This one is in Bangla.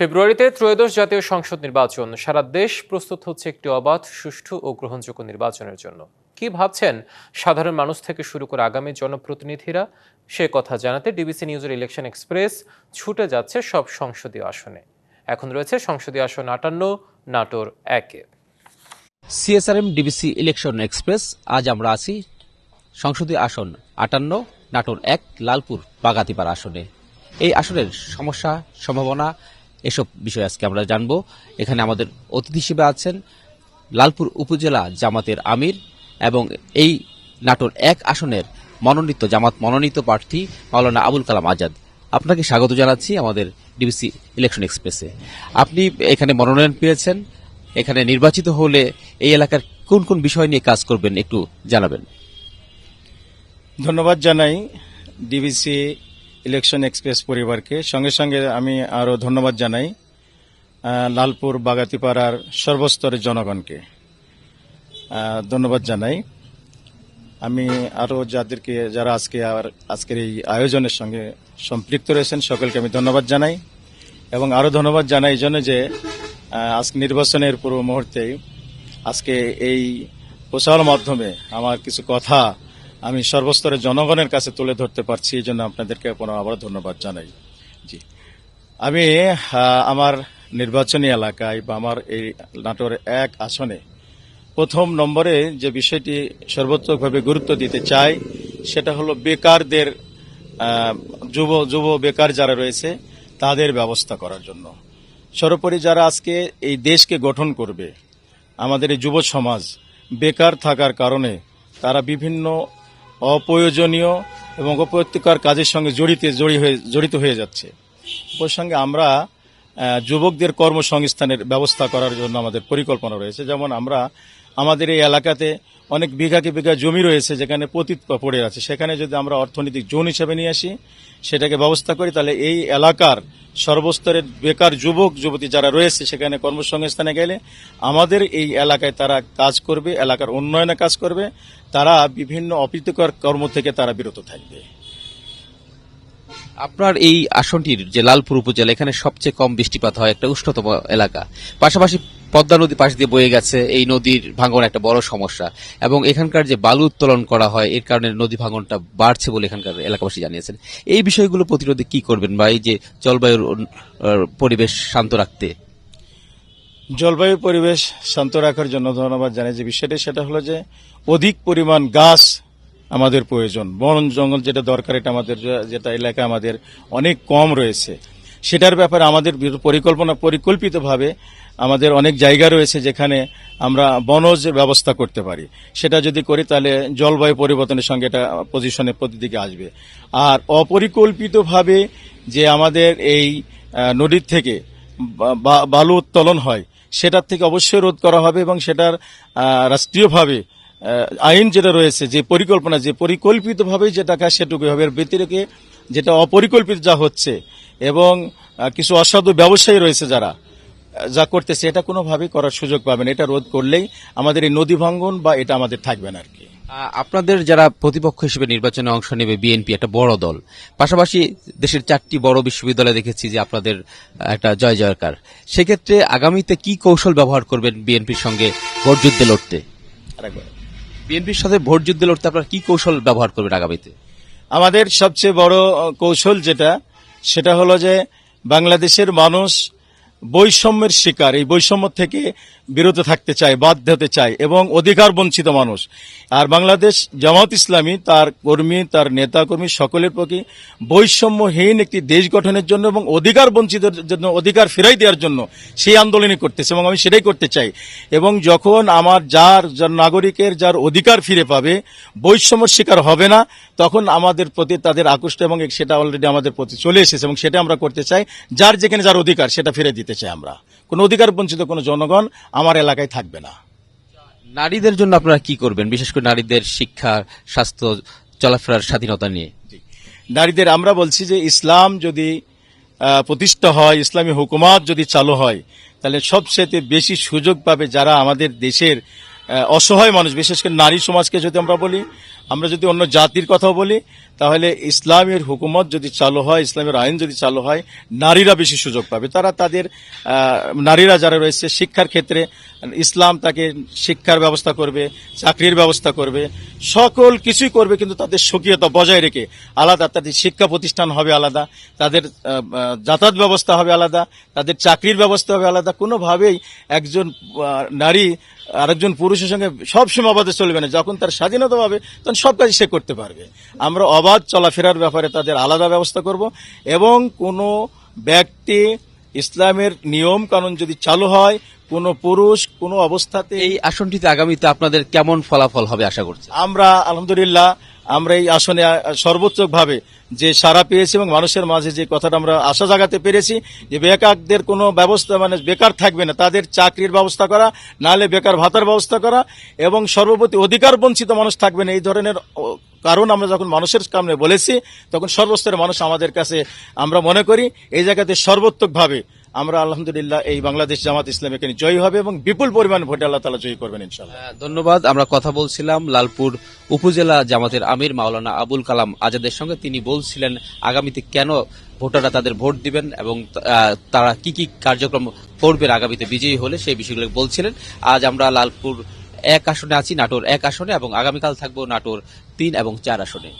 ফেব্রুয়ারিতে ত্রয়োদশ জাতীয় সংসদ নির্বাচন। সারা দেশ প্রস্তুত হচ্ছে একটি অবাধ, সুষ্ঠু ও গ্রহণযোগ্য নির্বাচনের জন্য। কি ভাবছেন সাধারণ মানুষ থেকে শুরু করে আগামী জনপ্রতিনিধিরা? সে কথা জানাতে ডিবিসি নিউজের ইলেকশন এক্সপ্রেস ছুটে যাচ্ছে সব সংসদীয় আসনে। এখন রয়েছে সংসদীয় আসন আটান্ন, নাটোর একে। সিএসআরএম ডিবিসি ইলেকশন এক্সপ্রেস, আজ আমরা আছি সংসদীয় আসন আটান্ন, নাটোর এক, লালপুর বাগাতিপাড়া আসনে। এই আসনের সমস্যা, সম্ভাবনা এসব বিষয় আজকে আমরা জানব। এখানে আমাদের অতিথি হিসেবে আছেন লালপুর উপজেলা জামাতের আমির এবং এই নাটোর এক আসনের মনোনীত জামাত মনোনীত প্রার্থী মাওলানা আবুল কালাম আজাদ। আপনাকে স্বাগত জানাচ্ছি আমাদের ডিবিসি ইলেকশন এক্সপ্রেসে। আপনি এখানে মনোনয়ন পেয়েছেন। এখানে নির্বাচিত হলে এই এলাকার কোন কোন বিষয় নিয়ে কাজ করবেন একটু জানাবেন। ধন্যবাদ জানাই ডিবিসি ইলেকশন এক্সপ্রেস পরিবারকে। সঙ্গে সঙ্গে আমি আরও ধন্যবাদ জানাই লালপুর বাগাতিপাড়ার সর্বস্তরের জনগণকে। ধন্যবাদ জানাই। আমি আরও যাদেরকে, যারা আজকে আর আজকের এই আয়োজনের সঙ্গে সম্পৃক্ত রয়েছেন, সকলকে আমি ধন্যবাদ জানাই এবং আরও ধন্যবাদ জানাই এই জন্য যে আজকে নির্বাচনের পূর্ব মুহূর্তে আজকে এই প্রচার মাধ্যমে আমার কিছু কথা আমি সর্বস্তরের জনগণের কাছে তুলে ধরতে পারছি, এই জন্য আপনাদেরকে পুনঃ আবার ধন্যবাদ জানাই। জি। আমি আমার নির্বাচনী এলাকায় বা আমার এই নাটোর এক আসনে প্রথম নম্বরে যে বিষয়টি সর্বোচ্চভাবে গুরুত্ব দিতে চাই, সেটা হলো বেকারদের যুব যুব বেকার যারা রয়েছে, তাদের ব্যবস্থা করার জন্য। সর্বোপরি যারা আজকে এই দেশকে গঠন করবে, আমাদের এই যুব সমাজ বেকার থাকার কারণে তারা বিভিন্ন অপ্রয়োজনীয় এবং অপ্রত্যকার কাজের সঙ্গে জড়িত জড়িয়ে জড়িত হয়ে যাচ্ছে। ওর সঙ্গে আমরা যুবকদের কর্মসংস্থানের ব্যবস্থা করার জন্য আমাদের পরিকল্পনা রয়েছে। যেমন আমরা আমাদের এই এলাকাতে অনেক বিঘাকে বিঘা জমি রয়েছে যেখানে পতিত পড়ে আছে। সেখানে যদি আমরা অর্থনৈতিক জোন হিসেবে নিয়ে আসি, সেটাকে ব্যবস্থা করি, তাহলে এই এলাকার সর্বস্তরের বেকার যুবক, যুবতী যারা রয়েছে সেখানে কর্মসংস্থানে গেলে আমাদের এই এলাকায় তারা কাজ করবে, এলাকার উন্নয়নে কাজ করবে, তারা বিভিন্ন অপ্রীতিকর কর্ম থেকে তারা বিরত থাকবে। আপনার এই আসনটির যে লালপুর উপজেলা, এখানে সবচেয়ে কম বৃষ্টিপাত হয় একটা উষ্ণতম এলাকা। পাশাপাশি পদ্মা নদী পাশ দিয়ে বয়ে গেছে, এই নদীর ভাঙন একটা বড় সমস্যা। এবং এখানকার যে বালু উত্তোলন করা হয়, এর কারণে নদী ভাঙনটা বাড়ছে বলে এখানকার এলাকাবাসী জানিয়েছেন। এই বিষয়গুলো প্রতিরোধে কি করবেন বা এই যে জলবায়ুর পরিবেশ শান্ত রাখতে? জলবায়ু পরিবেশ শান্ত রাখার জন্য ধন্যবাদ জানাই যে বিষয়টি। সেটা হলো যে অধিক পরিমাণ গাছ আমাদের প্রয়োজন। বন, জঙ্গল যেটা দরকার, এটা আমাদের যেটা এলাকা আমাদের অনেক কম রয়েছে। সেটার ব্যাপারে আমাদের পরিকল্পনা পরিকল্পিতভাবে আমাদের অনেক জায়গা রয়েছে যেখানে আমরা বনজ ব্যবস্থা করতে পারি। সেটা যদি করি তাহলে জলবায়ু পরিবর্তনের সঙ্গে এটা পজিশনে প্রতিদিকে আসবে। আর অপরিকল্পিতভাবে যে আমাদের এই নদীর থেকে বালু উত্তোলন হয়, সেটার থেকে অবশ্যই রোধ করা হবে এবং সেটার রাষ্ট্রীয়ভাবে আইন যেটা রয়েছে যে পরিকল্পনা যে পরিকল্পিতভাবে যে টাকা সেটুকু হবে এর ব্যতিরেকে যেটা অপরিকল্পিত যা হচ্ছে এবং কিছু অসাধু ব্যবসায়ী রয়েছে যারা যা করতেছে এটা কোনোভাবেই করার সুযোগ পাবে না। এটা রোধ করলেই আমাদের এই নদী ভাঙ্গন বা এটা আমাদের থাকবে না আর কি আপনাদের যারা প্রতিপক্ষ হিসেবে নির্বাচনে অংশ নেবে বিএনপি একটা বড় দল। পাশাপাশি দেশের চারটি বড় বিশ্ববিদ্যালয় দেখেছি যে আপনাদের একটা জয় জয়কার। সেক্ষেত্রে আগামীতে কি কৌশল ব্যবহার করবেন বিএনপির সঙ্গে ভোট যুদ্ধে লড়তে? আরেকবার। বিএনপির সাথে ভোট যুদ্ধে লড়তে আপনারা কি কৌশল ব্যবহার করবেন আগামীতে? আমাদের সবচেয়ে বড় কৌশল যেটা, সেটা হলো যে বাংলাদেশের মানুষ বৈষম্যের শিকার, এই বৈষম্য থেকে বিরত থাকতে চায়, বাধ্য হতে চায় এবং অধিকার বঞ্চিত মানুষ। আর বাংলাদেশ জামাত ইসলামী তার কর্মী, তার নেতা কর্মী সকলের প্রতি বৈষম্যহীন একটি দেশ গঠনের জন্য এবং অধিকার বঞ্চিতের জন্য, অধিকার ফেরাই দেওয়ার জন্য সেই আন্দোলনই করতেছে এবং আমি সেটাই করতে চাই। এবং যখন আমার যার যার নাগরিকের, যার অধিকার ফিরে পাবে, বৈষম্যের শিকার হবে না, তখন আমাদের প্রতি তাদের আকৃষ্ট এবং সেটা অলরেডি আমাদের প্রতি চলে এসেছে এবং সেটা আমরা করতে চাই। যার যেখানে যার অধিকার, সেটা ফিরে দিতে চাই আমরা। কোনো অধিকার বঞ্চিত কোনো জনগণ আমার এলাকায় থাকবে না। নারীদের জন্য আপনারা কি করবেন? বিশেষ করে নারীদের শিক্ষা স্বাস্থ্য চলাফেরার স্বাধীনতা নিয়ে। নারীদের আমরা বলছি যে ইসলাম যদি প্রতিষ্ঠা হয় ইসলামী হুকুমাত যদি চালু হয় তাহলে সবচেয়ে বেশি সুযোগ পাবে যারা আমাদের দেশের অসহায় মানুষ, বিশেষ করে নারী সমাজকে যদি আমরা বলি, আমরা যদি অন্য জাতির কথাও বলি, তাহলে ইসলামের হুকুমত যদি চালু হয়, ইসলামের আইন যদি চালু হয়, নারীরা বেশি সুযোগ পাবে। তারা তাদের নারীরা যারা রয়েছে, শিক্ষার ক্ষেত্রে ইসলাম তাকে শিক্ষার ব্যবস্থা করবে, চাকরির ব্যবস্থা করবে, সকল কিছুই করবে, কিন্তু তাদের স্বকীয়তা বজায় রেখে আলাদা, তাদের শিক্ষা প্রতিষ্ঠান হবে আলাদা, তাদের যাতায়াত ব্যবস্থা হবে আলাদা, তাদের চাকরির ব্যবস্থা হবে আলাদা। কোনোভাবেই একজন নারী আরেকজন পুরুষের সঙ্গে সব সময় অবাধে চলবে না। যখন তার স্বাধীনতা পাবে তখন সব কাজ সে করতে পারবে। আমরা অবাধ চলাফেরার ব্যাপারে তাদের আলাদা ব্যবস্থা করব এবং কোনো ব্যক্তি ইসলামের নিয়ম কানুন যদি চালু হয় কোনো পুরুষ কোনো অবস্থাতে এই আসনটিতে আগামীতে আপনাদের কেমন ফলাফল হবে আশা করছি? আমরা আলহামদুলিল্লাহ আমরা এই আসনে সর্বোচ্চ ভাবে যে সারা পেয়েছি এবং মানুষের মাঝে যে কথাটা আমরা আশা জাগাতে পেরেছি যে বেকারদের কোনো ব্যবস্থা মানে বেকার থাকবে না, তাদের চাকরির ব্যবস্থা করা নাহলে বেকার ভাতার ব্যবস্থা করা এবং সর্বপ্রতি অধিকার বঞ্চিত মানুষ থাকবে না, এই ধরনের কারণ আমরা যখন মানুষের সামনে বলেছি, তখন সর্বস্তরের মানুষ আমাদের কাছে আমরা মনে করি, এই জায়গাতে সর্বোত্তকভাবে আমরা আলহামদুলিল্লাহ এই বাংলাদেশ জামাত ইসলাম এখানে জয়ী হবে এবং বিপুল পরিমাণ ভোটে আল্লাহ তালা জয়ী করবেন ইনশাল্লাহ আহ, ধন্যবাদ। আমরা কথা বলছিলাম লালপুর উপজেলা জামাতের আমির মাওলানা আবুল কালাম আজাদের সঙ্গে। তিনি বলছিলেন আগামীতে কেন ভোটাররা তাদের ভোট দিবেন এবং তারা কি কি কার্যক্রম করবেন আগামীতে বিজয়ী হলে সেই বিষয়গুলো বলছিলেন। আজ আমরা লালপুর এক আসনে আছি নাটোর এক আসনে এবং আগামীকাল থাকব নাটোর তিন এবং চার আসনে।